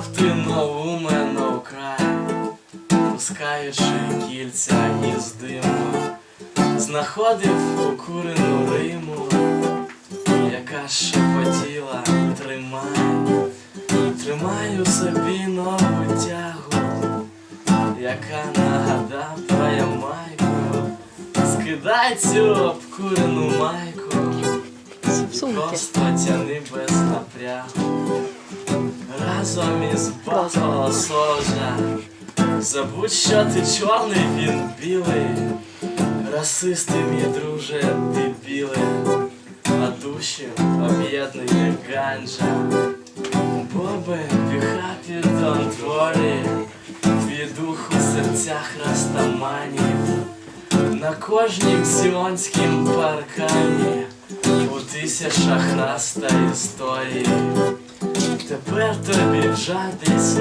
Гуляв ти нову мене вкрай, пускаючи кільця із диму, знаходив укурену риму, яка шепотіла, тримай, тримаю собі нову тягу, яка нагадав про Ямайку, скидай цю обкурену майку. Просто тяни без напрягу Разом із Батл Солджа Забудь, що ти чорний, він білий. Расисти, мій друже, ти білий. А душі об'єднує ганджа Боби, happy, don't Твій дух у серцях растаманів На кожнім сіонськім паркані. У тисячах раз та історії. Тепер тобі вже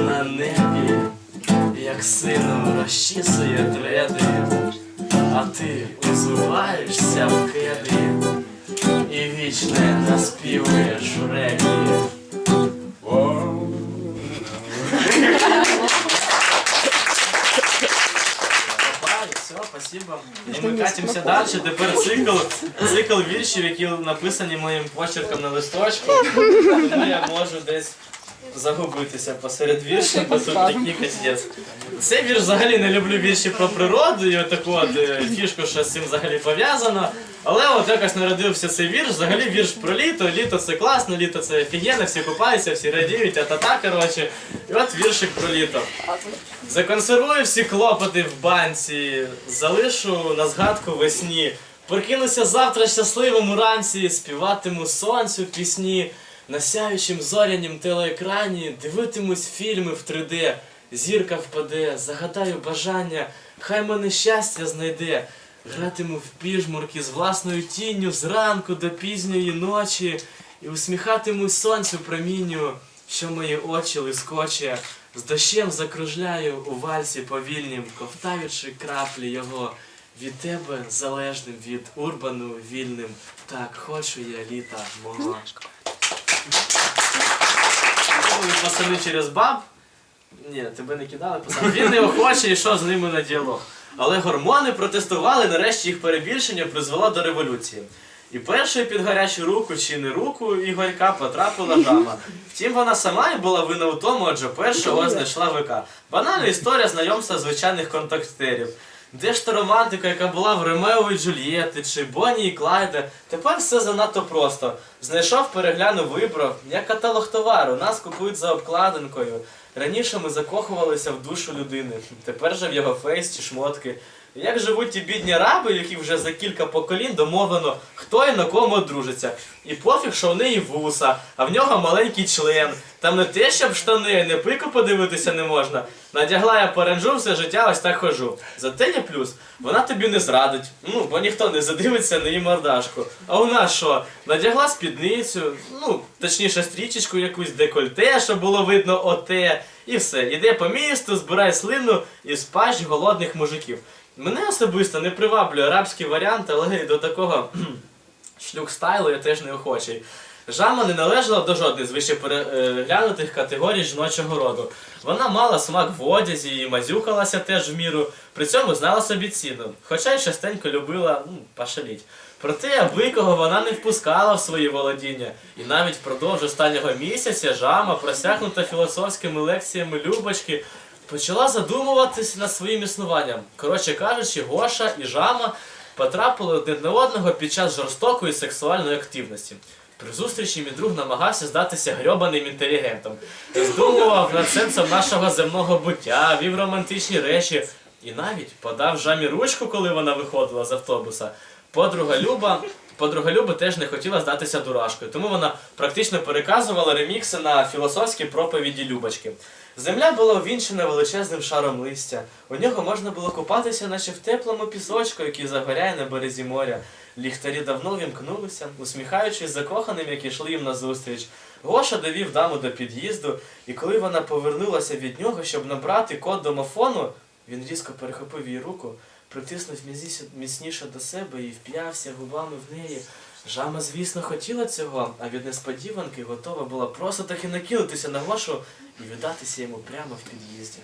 на небі, як сином розчісує треди, а ти узуваєшся в кеди і вічне наспівуєш регі. І ми катимося далі. Тепер цикл, цикл віршів, які написані моїм почерком на листочку. Тому я можу десь загубитися посеред віршів, бо тут такий костець. Цей вірш взагалі не люблю вірші про природу і отаку от е, фішку, що з цим взагалі пов'язано. Але от якось народився цей вірш, взагалі вірш про літо. Літо це класно, літо це офігенно, всі купаються, всі радіють, а-та-та, коротше. І от віршик про літо. Законсервую всі клопоти в банці, залишу на згадку весні. Прокинуся завтра щасливим уранці, співатиму сонцю пісні, на сяючім зорянім телеекрані, дивитимусь фільми в 3D, зірка впаде, загадаю бажання, хай мене щастя знайде. Гратиму в піжмурки з власною тінню зранку до пізньої ночі, і усміхатимусь сонцю промінню, що мої очі лискоче. З дощем закружляю у вальсі повільнім, ковтаючи краплі його. Від тебе залежним, від урбану вільним. Так, хочу я літа мого. Пацани через баб. Ні, тебе не кидали, пацан. Він не охоче йшов з ними на діалог. Але гормони протестували, нарешті їх перебільшення призвело до революції. І першою під гарячу руку чи не руку Ігорька потрапила жаба. Втім, вона сама і була винна у тому, адже першого знайшла ВК. Банальна історія знайомства звичайних контактерів. Де ж та романтика, яка була в Ромео і Джульєти чи Бонні і Клайда? Тепер все занадто просто. Знайшов, переглянув, вибрав. Як каталог товару, нас купують за обкладинкою. Раніше ми закохувалися в душу людини, тепер же в його фейс чи шмотки. Як живуть ті бідні раби, які вже за кілька поколінь домовлено, хто і на кому одружиться. І пофіг, що в неї вуса, а в нього маленький член. Там не те, щоб штани, не пику подивитися не можна. Надягла я паранжу, все життя ось так хожу. Зате є плюс, вона тобі не зрадить. Ну, бо ніхто не задивиться на її мордашку. А у нас що? Надягла спідницю, ну, точніше, стрічечку якусь декольте, щоб було видно оте. І все. Іде по місту, збирає слину і спаж голодних мужиків. Мене особисто не приваблює арабський варіант, але й до такого кхм, шлюх-стайлу я теж не охочий. Жама не належала до жодної з вище переглянутих категорій жіночого роду. Вона мала смак в одязі і мазюкалася теж в міру, при цьому знала собі ціну, хоча й частенько любила ну, пошаліть. Проте аби кого вона не впускала в свої володіння. І навіть впродовж останнього місяця жама, просякнута філософськими лекціями Любочки, почала задумуватися над своїм існуванням. Коротше кажучи, Гоша і жама потрапили одне на одного під час жорстокої сексуальної активності. При зустрічі мій друг намагався здатися грьобаним інтелігентом, здумував над сенсом нашого земного буття, вів романтичні речі і навіть подав жамі ручку, коли вона виходила з автобуса. Подруга Люба, подруга Люба теж не хотіла здатися дурашкою, тому вона практично переказувала ремікси на філософські проповіді Любочки. Земля була увінчена величезним шаром листя. У нього можна було купатися, наче в теплому пісочку, який загоряє на березі моря. Ліхтарі давно вімкнулися, усміхаючись закоханим, які йшли їм назустріч. Гоша довів даму до під'їзду, і коли вона повернулася від нього, щоб набрати код домофону, він різко перехопив її руку, притиснув міцніше до себе і вп'явся губами в неї. Жама, звісно, хотіла цього, а від несподіванки готова була просто таки накинутися на Гошу і віддатися йому прямо в під'їзді.